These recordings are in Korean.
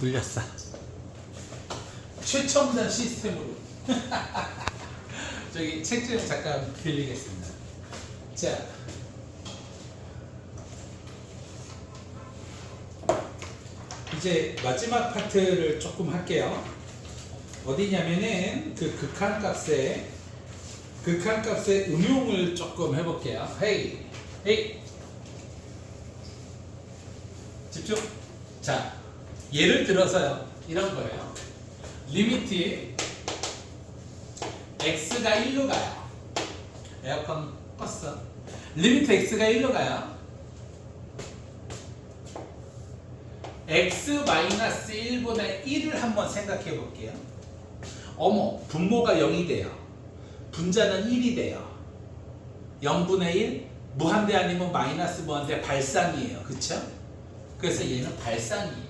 물렸어. 최첨단 시스템으로. 저기 책 좀 잠깐 빌리겠습니다. 자. 이제 마지막 파트를 조금 할게요. 어디냐면은 그 극한값의 극한 값의 응용을 조금 해볼게요. 헤이, 헤이. 집중. 자, 예를 들어서요. 이런 거예요. 리미트 x가 1로 가요. 에어컨 껐어. 리미트 x가 1로 가요. x-1분의 1을 한번 생각해 볼게요. 어머, 분모가 0이 돼요. 분자는 1이 돼요. 0분의 1? 무한대 아니면 마이너스 무한대 발상이에요. 그쵸? 그래서 얘는 발상이에요.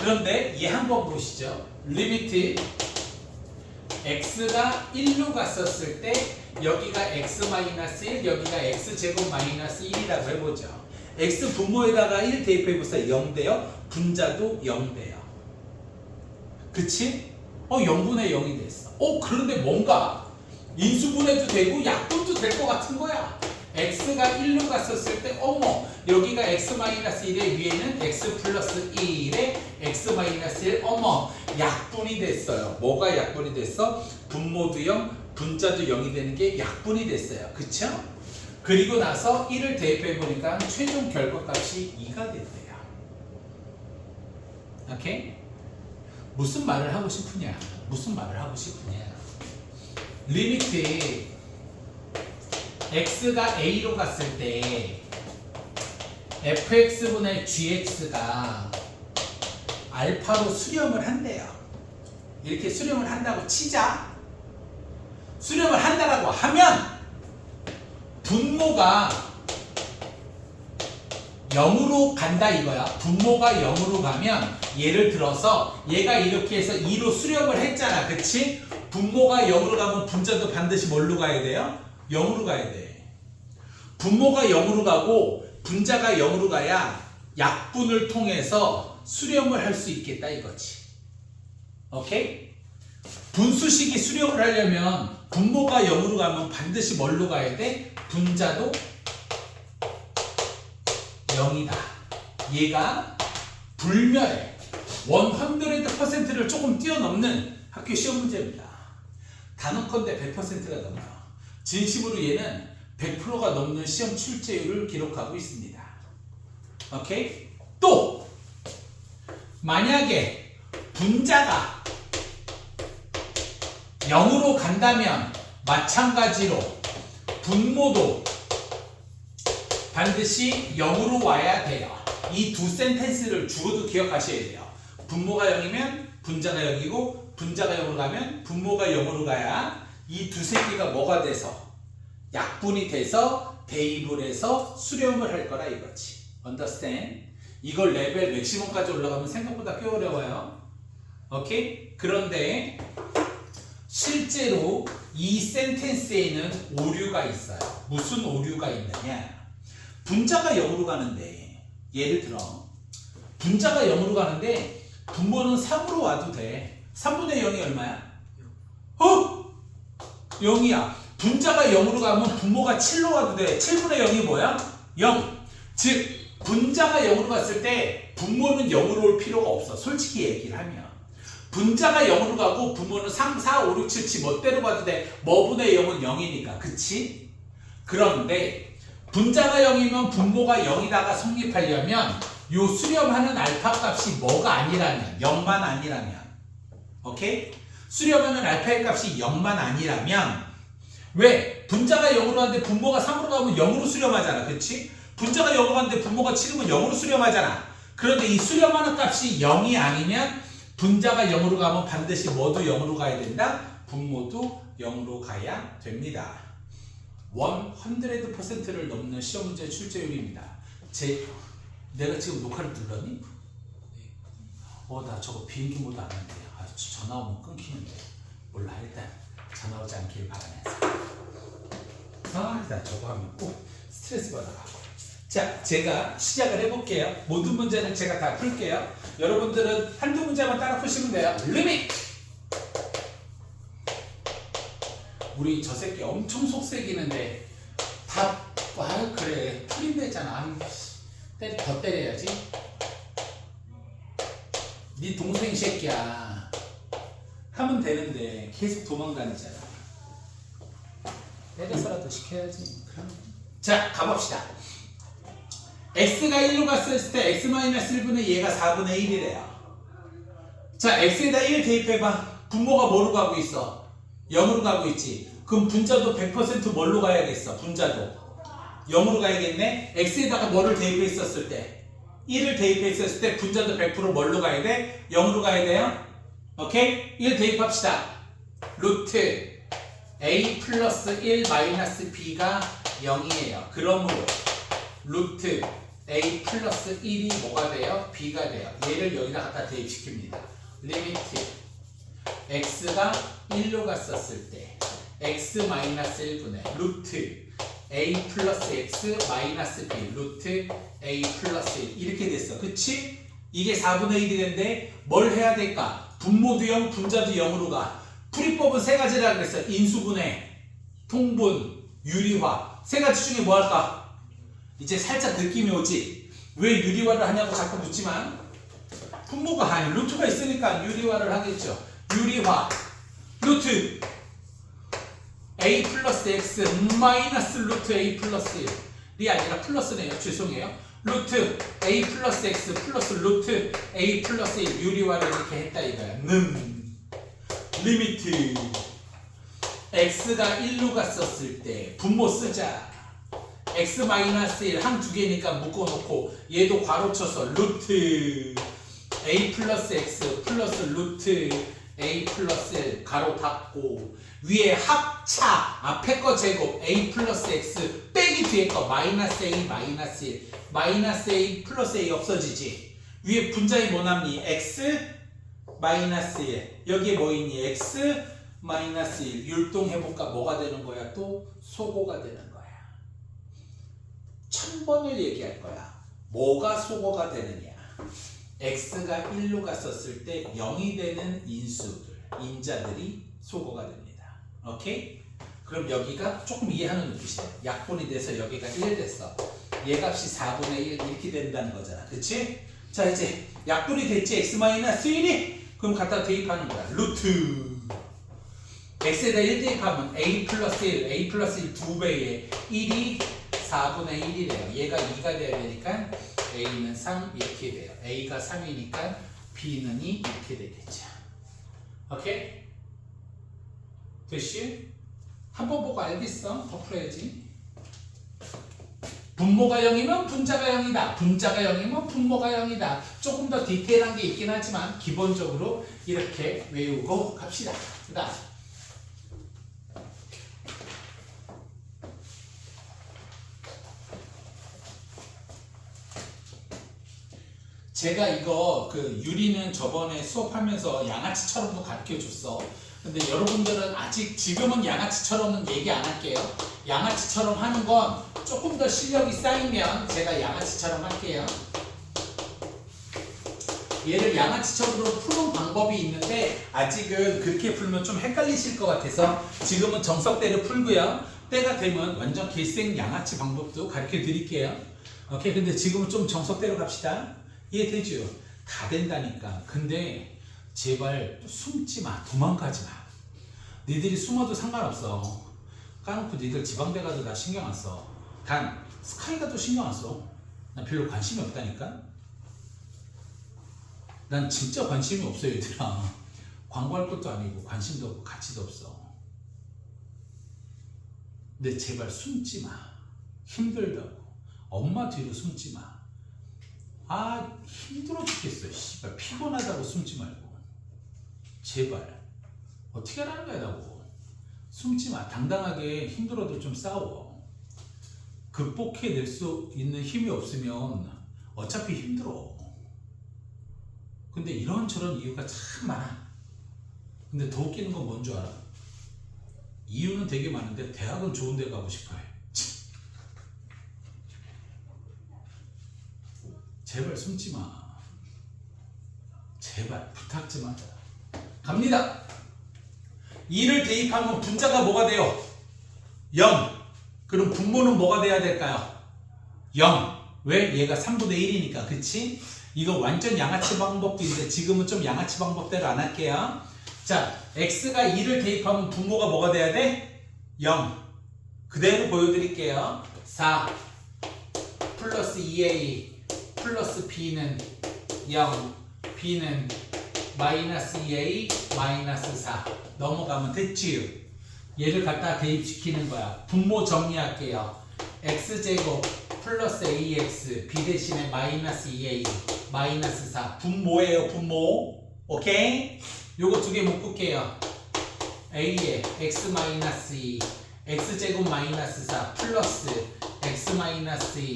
그런데 얘 한번 보시죠. 리미트 x가 1로 갔었을 때 여기가 x-1, 여기가 x제곱 마이너스 1이라고 해보죠. x 분모에다가 1 대입해보세요. 0 돼요. 분자도 0 돼요. 그치? 어 0분의 0이 됐어. 어 그런데 뭔가 인수분해도 되고 약분도 될 것 같은 거야. X가 1로 갔었을 때 어머 여기가 x-1의 위에는 x 플러스 1에 x-1 어머 약분이 됐어요. 뭐가 약분이 됐어? 분모도 0, 분자도 0이 되는 게 약분이 됐어요. 그쵸? 그리고 나서 1을 대입해 보니까 최종 결과값이 2가 됐대요. 오케이? 무슨 말을 하고 싶으냐? 무슨 말을 하고 싶으냐? 리미트 x가 a로 갔을 때 fx분의 gx가 알파로 수렴을 한대요. 이렇게 수렴을 한다고 치자. 수렴을 한다라고 하면 분모가 0으로 간다 이거야. 분모가 0으로 가면 예를 들어서 얘가 이렇게 해서 2로 수렴을 했잖아. 그치? 분모가 0으로 가면 분자도 반드시 뭘로 가야 돼요? 0으로 가야 돼. 분모가 0으로 가고 분자가 0으로 가야 약분을 통해서 수렴을 할 수 있겠다 이거지. 오케이? 분수식이 수렴을 하려면 분모가 0으로 가면 반드시 뭘로 가야 돼? 분자도 0이다. 얘가 불멸해. 100%를 조금 뛰어넘는 학교 시험 문제입니다. 단언컨대 100%가 넘어요. 진심으로 얘는 100%가 넘는 시험 출제율을 기록하고 있습니다. 오케이? 또 만약에 분자가 0으로 간다면 마찬가지로 분모도 반드시 0으로 와야 돼요. 이 두 센텐스를 죽어도 기억하셔야 돼요. 분모가 0이면 분자가 0이고 분자가 0으로 가면 분모가 0으로 가야 이두 새끼가 뭐가 돼서 약분이 돼서 대입을 해서 수렴을 할 거라 이거지. Understand? 이걸 레벨 맥시멈까지 올라가면 생각보다 꽤 어려워요. 오케이? 그런데 실제로 이 센텐스에는 오류가 있어요. 무슨 오류가 있느냐? 분자가 0으로 가는데 예를 들어 분자가 0으로 가는데 분모는 3으로 와도 돼. 3분의 0이 얼마야? 어? 0이야. 분자가 0으로 가면 분모가 7로 와도 돼. 7분의 0이 뭐야? 0. 즉 분자가 0으로 갔을 때 분모는 0으로 올 필요가 없어. 솔직히 얘기를 하면. 분자가 0으로 가고 분모는 3, 4, 5, 6, 7, 7 멋대로 가도 돼. 뭐분의 0은 0이니까. 그치? 그런데 분자가 0이면 분모가 0이다가 성립하려면 요 수렴하는 알파 값이 뭐가 아니라면 0만 아니라면 오케이? 수렴하는 알파의 값이 0만 아니라면 왜? 분자가 0으로 가는데 분모가 3으로 가면 0으로 수렴하잖아. 그치? 분자가 0으로 가는데 분모가 7이면 0으로 수렴하잖아. 그런데 이 수렴하는 값이 0이 아니면 분자가 0으로 가면 반드시 뭐도 0으로 가야 된다? 분모도 0으로 가야 됩니다. 100%를 넘는 시험 문제 출제율입니다. 제 내가 지금 녹화를 눌렀니? 어 나 저거 비행기 모드 안아 전화 오면 끊기는데 몰라 일단 전화 오지 않길 바라면서 아나 저거 하면 꼭 스트레스 받아가고 자, 제가 시작을 해볼게요. 모든 문제는 제가 다 풀게요. 여러분들은 한두 문제만 따라 푸시면 돼요. 리밋! 우리 저 새끼 엄청 속색이는데 다, 아 그래. 때리, 더 때려야지. 네 동생 새끼야. 하면 되는데 계속 도망다니잖아. 때려서라도 시켜야지. 그럼. 자, 가봅시다. x가 1로 갔을 때 x-1분의 얘가 4분의 1이래요. 자, x에다 1 대입해봐. 분모가 뭐로 가고 있어? 0으로 가고 있지. 그럼 분자도 100% 뭘로 가야겠어? 분자도. 0으로 가야겠네? x에다가 뭐를 대입했었을 때? 1을 대입했었을 때 분자도 100% 뭘로 가야 돼? 0으로 가야 돼요? 오케이? 1 대입합시다. 루트 a 플러스 1 마이너스 b가 0이에요. 그러므로 루트 a 플러스 1이 뭐가 돼요? b가 돼요. 얘를 여기다 갖다 대입시킵니다. 리미트 x가 1로 갔었을 때 x 마이너스 1분의 루트 a 플러스 x 마이너스 b 루트 a 플러스 1 이렇게 됐어. 그치? 이게 4분의 1이 된데 뭘 해야 될까? 분모도 0, 분자도 0으로 가. 풀이법은 세 가지라 그랬어. 인수분해, 통분, 유리화. 세 가지 중에 뭐 할까? 이제 살짝 느낌이 오지. 왜 유리화를 하냐고 자꾸 묻지만 분모가 아니 루트가 있으니까 유리화를 하겠죠. 유리화 루트 a 플러스 x 마이너스 루트 a 플러스 1이 아니라 플러스네요. 죄송해요. 루트 a 플러스 x 플러스 루트 a 플러스 1 유리화를 이렇게 했다 이거야. 는 리미트 x가 1로 갔었을 때 분모 쓰자. x 마이너스 1한두 개니까 묶어놓고 얘도 괄호 쳐서 루트 a 플러스 x 플러스 루트 a 플러스 1 가로 닫고. 위에 합차 앞에 거 제곱 a 플러스 x 빼기 뒤에 거 마이너스 a 마이너스 1 마이너스 a 플러스 a 없어지지. 위에 분자에 뭐 남니? X 마이너스 1 여기에 뭐 있니? X 마이너스 1 율동해볼까? 뭐가 되는 거야? 또 소고가 되는 거야. 천 번을 얘기할 거야. 뭐가 소고가 되느냐 x가 1로 갔었을 때 0이 되는 인수들, 인자들이 소거가 됩니다. 오케이? 그럼 여기가 조금 이해하는 눈빛이야. 약분이 돼서 여기가 1 됐어. 얘 값이 4분의 1 이렇게 된다는 거잖아. 그치? 자, 이제 약분이 됐지? x-1이? 그럼 갖다 대입하는 거야. 루트. x에다 1 대입하면 a 플러스 1, a 플러스 1두 배에 1이 4분의 1이래요. 얘가 2가 돼야 되니까 a는 3 이렇게 돼요. a가 3이니까 b는 2 이렇게 되겠죠. 오케이? 됐시? 한번 보고 알겠어? 더 풀어야지. 분모가 0이면 분자가 0이다. 분자가 0이면 분모가 0이다. 조금 더 디테일한 게 있긴 하지만 기본적으로 이렇게 외우고 갑시다. 그 다음. 제가 이거 그 유리는 저번에 수업하면서 양아치처럼도 가르쳐 줬어. 근데 여러분들은 아직 지금은 양아치처럼은 얘기 안 할게요. 양아치처럼 하는 건 조금 더 실력이 쌓이면 제가 양아치처럼 할게요. 얘를 양아치처럼 푸는 방법이 있는데 아직은 그렇게 풀면 좀 헷갈리실 것 같아서 지금은 정석대로 풀고요. 때가 되면 완전 길생 양아치 방법도 가르쳐 드릴게요. 오케이 근데 지금은 좀 정석대로 갑시다. 이해되죠? 다 된다니까. 근데 제발 숨지 마. 도망가지 마. 니들이 숨어도 상관없어. 까놓고 니들 지방대 가도 나 신경 안 써. 단 스카이 가도 신경 안 써. 나 별로 관심이 없다니까. 난 진짜 관심이 없어 얘들아. 광고할 것도 아니고 관심도 없고 가치도 없어. 근데 제발 숨지 마. 힘들다고. 엄마 뒤로 숨지 마. 아 힘들어 죽겠어 씨발 피곤하다고 숨지 말고. 제발. 어떻게 하라는 거야 나고. 숨지 마. 당당하게 힘들어도 좀 싸워. 극복해낼 수 있는 힘이 없으면 어차피 힘들어. 근데 이런저런 이유가 참 많아. 근데 더 웃기는 건 뭔 줄 알아? 이유는 되게 많은데 대학은 좋은 데 가고 싶어 해 제발 숨지 마. 제발 부탁 좀 하자. 갑니다. 2를 대입하면 분자가 뭐가 돼요? 0. 그럼 분모는 뭐가 돼야 될까요? 0. 왜? 얘가 3분의 1이니까. 그치? 이거 완전 양아치 방법도 있는데 지금은 좀 양아치 방법대로 안 할게요. 자, x가 2를 대입하면 분모가 뭐가 돼야 돼? 0. 그대로 보여드릴게요. 4 플러스 2a 플러스 b는 0 b는 마이너스 2a 마이너스 4 넘어가면 됐지요. 얘를 갖다 대입시키는 거야. 분모 정리할게요. x제곱 플러스 ax b 대신에 마이너스 2a 마이너스 4 분모예요 분모 오케이? 요거 두 개 묶을게요. a에 x 마이너스 2 x제곱 마이너스 4 플러스 x 마이너스 2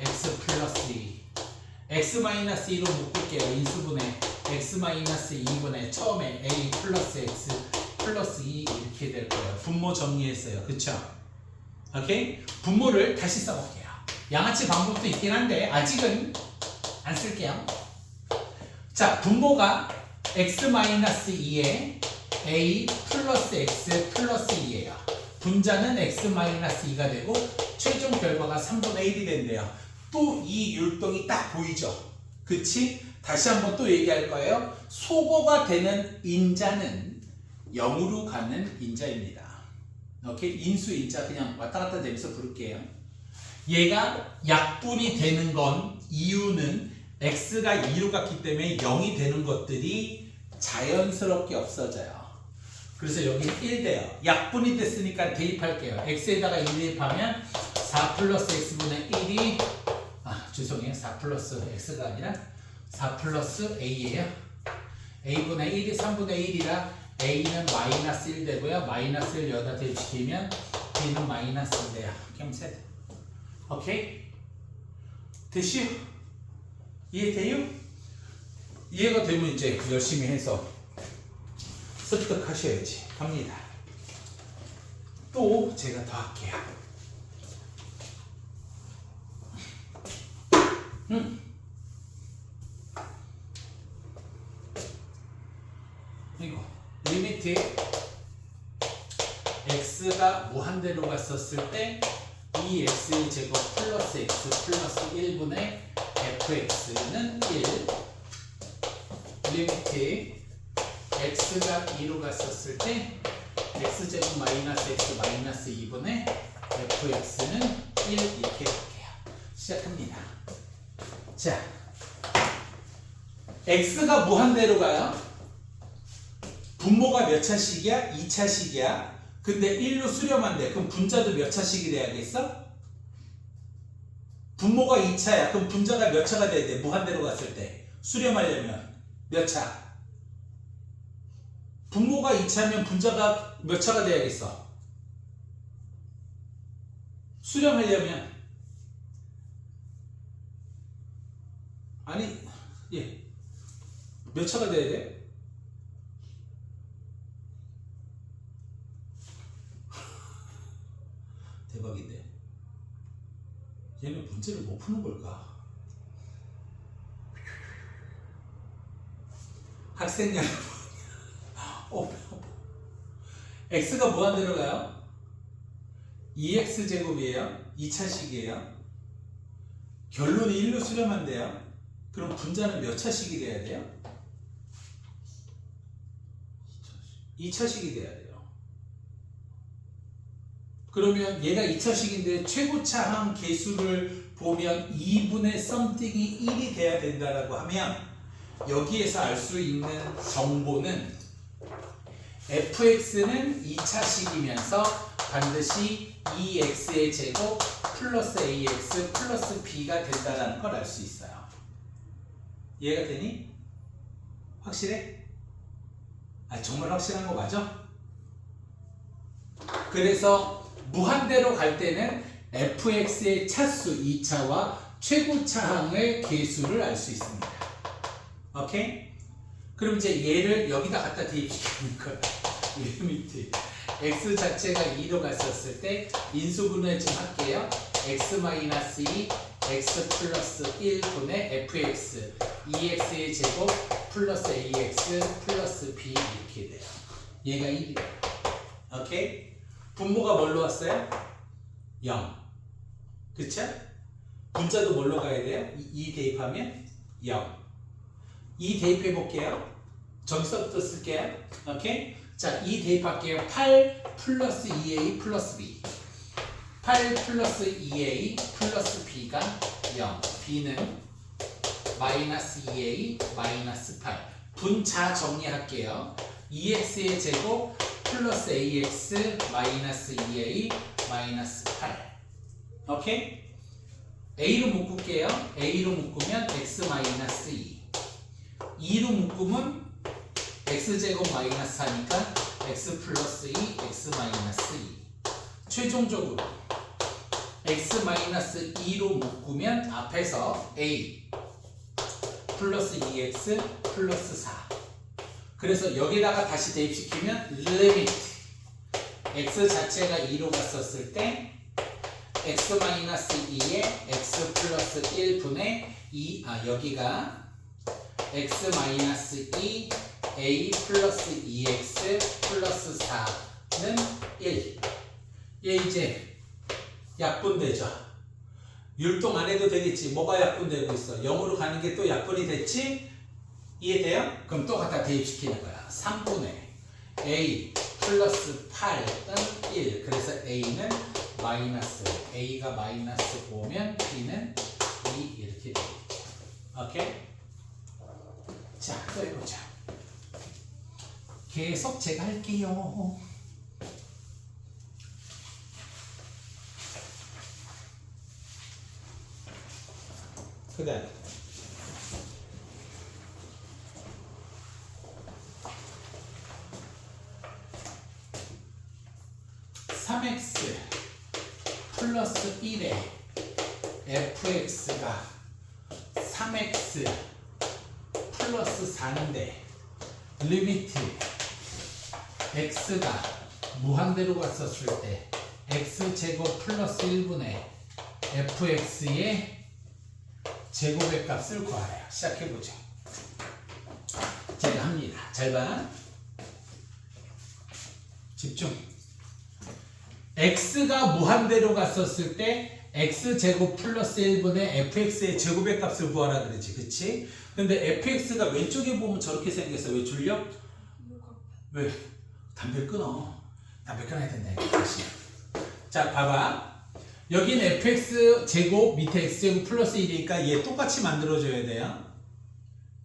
x 플러스 2 x 마이너스 2로 묶을게요. 인수분해 x 마이너스 2분의 처음에 a 플러스 x 플러스 2 이렇게 될 거예요. 분모 정리했어요. 그쵸? 오케이? 분모를 다시 써볼게요. 양아치 방법도 있긴 한데 아직은 안 쓸게요. 자 분모가 x 마이너스 2에 a 플러스 x 플러스 2예요. 분자는 x 마이너스 2가 되고 최종 결과가 3분의 1이 된대요 또 이 율동이 딱 보이죠 그치? 다시 한번 또 얘기할 거예요 소거가 되는 인자는 0으로 가는 인자입니다 오케이? 인수 인자 그냥 왔다 갔다 되면서 부를게요 얘가 약분이 되는 건 이유는 x가 2로 갔기 때문에 0이 되는 것들이 자연스럽게 없어져요. 그래서 여기 1 돼요. 약분이 됐으니까 대입할게요. x에다가 1 대입하면 4 플러스 x분의 1이 아 죄송해요. 4 플러스 x가 아니라 4 플러스 a예요. a분의 1이 3분의 1이라 a는 마이너스 1 되고요. 마이너스 1 여기다 대입시키면 b는 마이너스 1 돼요. 겸셋. 오케이? 됐시요? 이해돼요? 이해가 되면 이제 열심히 해서 습득하셔야지. 갑니다. 또 제가 더 할게요. 음. 이거 리미트 x가 무한대로 갔었을 때 2x의 제곱 플러스 x 플러스 1분의 fx는 1 리미트 x가 2로 갔었을 때 x제곱 마이너스 x 마이너스 2분의 fx는 1 이렇게 할게요. 시작합니다. 자, x가 무한대로 가요. 분모가 몇 차식이야? 2차식이야. 근데 1로 수렴한대. 그럼 분자도 몇 차식이 돼야겠어? 분모가 2차야. 그럼 분자가 몇 차가 돼야 돼? 무한대로 갔을 때. 수렴하려면 몇 차? 분모가 2차면 분자가 몇 차가 돼야겠어? 수렴하려면 아니 예. 몇 차가 돼야 돼? 대박인데. 얘는 문제를 못 푸는 걸까? 학생 여러분, 어, 배 아파. x가 무한대로 가요? 2x 제곱이에요. 2차식이에요. 결론이 1로 수렴한대요. 그럼 분자는 몇 차식이 돼야 돼요? 2차식이 돼야 돼요. 그러면 얘가 2차식인데 최고차항 개수를 보면 2분의 썸띵이 1이 돼야 된다라고 하면 여기에서 알 수 있는 정보는 fx는 2차식이면서 반드시 2x의 제곱 플러스 ax 플러스 b가 된다는 걸 알 수 있어요. 이해가 되니? 확실해? 아 정말 확실한 거 맞아? 그래서 무한대로 갈 때는 fx의 차수 2차와 최고 차항의 개수를 알 수 있습니다. 오케이? 그럼 이제 얘를 여기다 갖다 대입시키는 거야. 리미트. x 자체가 2로 갔었을 때 인수분해 좀 할게요. x-2 x 플러스 1분의 fx 2x의 제곱 플러스 ax 플러스 b 이렇게 돼요. 얘가 1이에요. 오케이? 분모가 뭘로 왔어요? 0. 그쵸? 분자도 뭘로 가야 돼요? 2 대입하면 0. 2 대입해 볼게요. 저기서부터 쓸게요. 오케이? 자, 2 대입할게요. 8 플러스 2a 플러스 b. 8 플러스 2a 플러스 b가 0. b는 마이너스 2a 마이너스 8. 분자 정리할게요. 2x의 제곱 플러스 ax 마이너스 2a 마이너스 8. 오케이? a로 묶을게요. a로 묶으면 x 마이너스 2. 2로 묶으면 x제곱 마이너스 4니까 x 플러스 2, x 마이너스 2. 최종적으로 x 마이너스 2로 묶으면 앞에서 a 플러스 2x 플러스 4. 그래서 여기다가 다시 대입시키면 리미트 x 자체가 2로 갔었을 때 x 마이너스 2에 x 플러스 1분의 2, 아 여기가 x 마이너스 2 a 플러스 2x 플러스 4는 1. 얘 이제 약분되죠. 율동 안 해도 되겠지. 뭐가 약분되고 있어? 0으로 가는 게 또 약분이 됐지? 이해돼요? 그럼 또 갖다 대입시키는 거야. 3분의 a 플러스 8은 1. 그래서 a는 마이너스. a가 마이너스 5면 b는 2 이렇게 되겠죠. 오케이? 자, 또 해보자. 계속 제가 할게요. 그 다음. 삼 x 플러스 1에 fx가 3x 플러스 4인데 리미트 x가 무한대로 갔었을 때 x제곱 플러스 1분의 fx의 제곱의 값을 구하래요. 시작해보죠. 제가 합니다. 잘 봐. 집중. x가 무한대로 갔었을 때 x제곱 플러스 1분의 fx의 제곱의 값을 구하라 그러지. 그치? 근데 fx가 왼쪽에 보면 저렇게 생겼어. 왜 줄려? 왜? 담배 끊어. 담배 끊어야 된다. 다시. 자, 봐봐. 여기는 fx 제곱 밑에 x 제곱 플러스 1이니까 얘 똑같이 만들어줘야 돼요.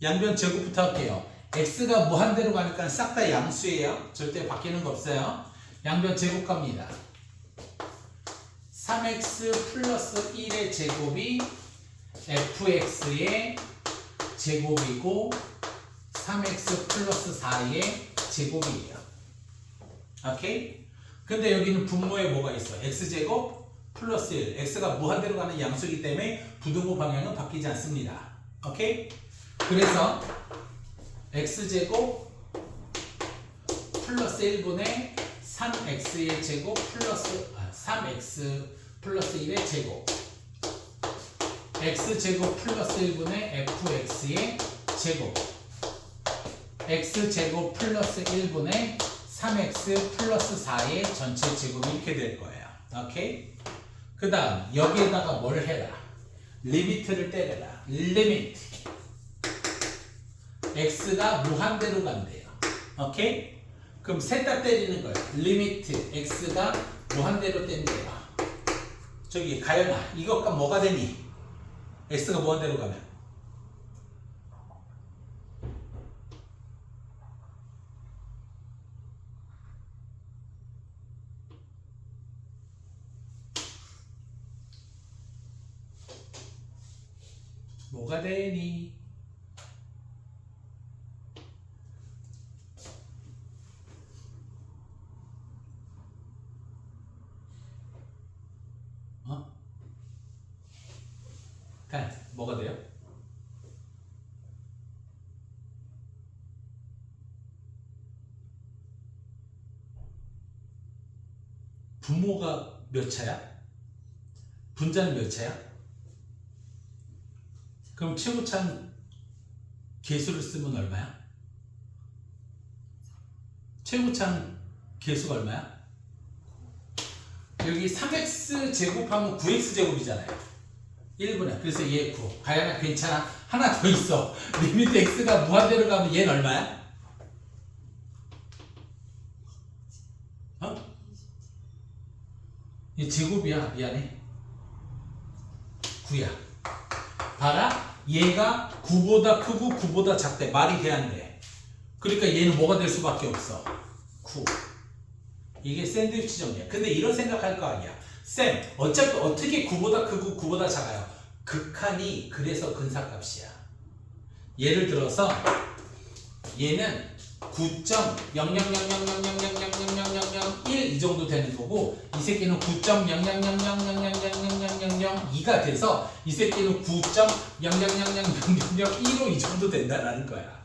양변 제곱부터 할게요. x가 무한대로 가니까 싹 다 양수예요. 절대 바뀌는 거 없어요. 양변 제곱 갑니다. 3x 플러스 1의 제곱이 fx의 제곱이고 3x 플러스 4의 제곱이에요. 오케이? 근데 여기는 분모에 뭐가 있어? x제곱 플러스 1. x가 무한대로 가는 양수이기 때문에 부등호 방향은 바뀌지 않습니다. 오케이? 그래서 x제곱 플러스 1분의 3x의 제곱 플러스 아, 3x 플러스 1의 제곱 x제곱 플러스 1분의 fx의 제곱 x제곱 플러스 1분의 3x 플러스 4의 전체 제곱이 이렇게 될 거예요. 오케이? 그 다음 여기에다가 뭘 해라? 리미트를 때려라. 리미트 x가 무한대로 간대요. 오케이? 그럼 셋 다 때리는 거예요. 리미트 x가 무한대로 뗀대요. 저기 가연아 이것과 뭐가 되니? x가 무한대로 가면 뭐가 되니? 어? 단 뭐가 돼요? 분모가 몇 차야? 분자는 몇 차야? 그럼 최고참 개수를 쓰면 얼마야? 최고참 개수가 얼마야? 여기 3x 제곱하면 9x 제곱이잖아요. 1분의 그래서 얘 9. 가연아 괜찮아. 하나 더 있어. 리미트 x가 무한대로 가면 얘는 얼마야? 어? 이 제곱이야. 미안해. 9야. 봐라. 얘가 9보다 크고 9보다 작대. 말이 돼 안 돼. 그러니까 얘는 뭐가 될 수밖에 없어. 9. 이게 샌드위치 정리야. 근데 이런 생각할 거 아니야. 쌤, 어차피 어떻게 9보다 크고 9보다 작아요? 극한이 그래서 근사값이야. 예를 들어서 얘는 9.0000000000001 이 정도 되는 거고 이 새끼는 9.00000000002가 돼서 이 새끼는 9.000000001로 이 정도 된다라는 거야.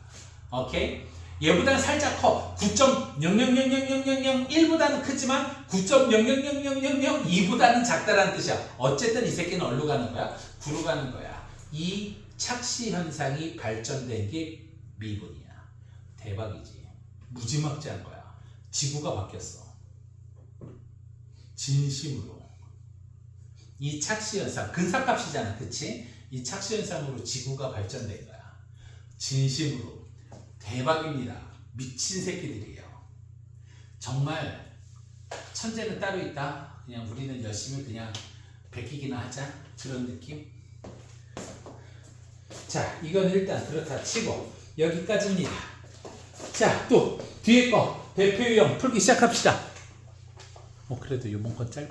오케이? 얘보다는 살짝 커. 9.000000001보다는 크지만 9.0000002보다는 작다라는 뜻이야. 어쨌든 이 새끼는 어디로 가는 거야? 9로 가는 거야. 이 착시 현상이 발전된 게 미분이야. 대박이지. 무지막지한 거야. 지구가 바뀌었어. 진심으로. 이 착시 현상, 근사값이잖아. 그치? 이 착시 현상으로 지구가 발전된 거야. 진심으로. 대박입니다. 미친 새끼들이에요. 정말 천재는 따로 있다. 그냥 우리는 열심히 그냥 베끼기나 하자. 그런 느낌. 자, 이건 일단 그렇다 치고 여기까지입니다. 자, 또 뒤에 거 대표 유형 풀기 시작합시다. 어, 그래도 이번 건 짧아.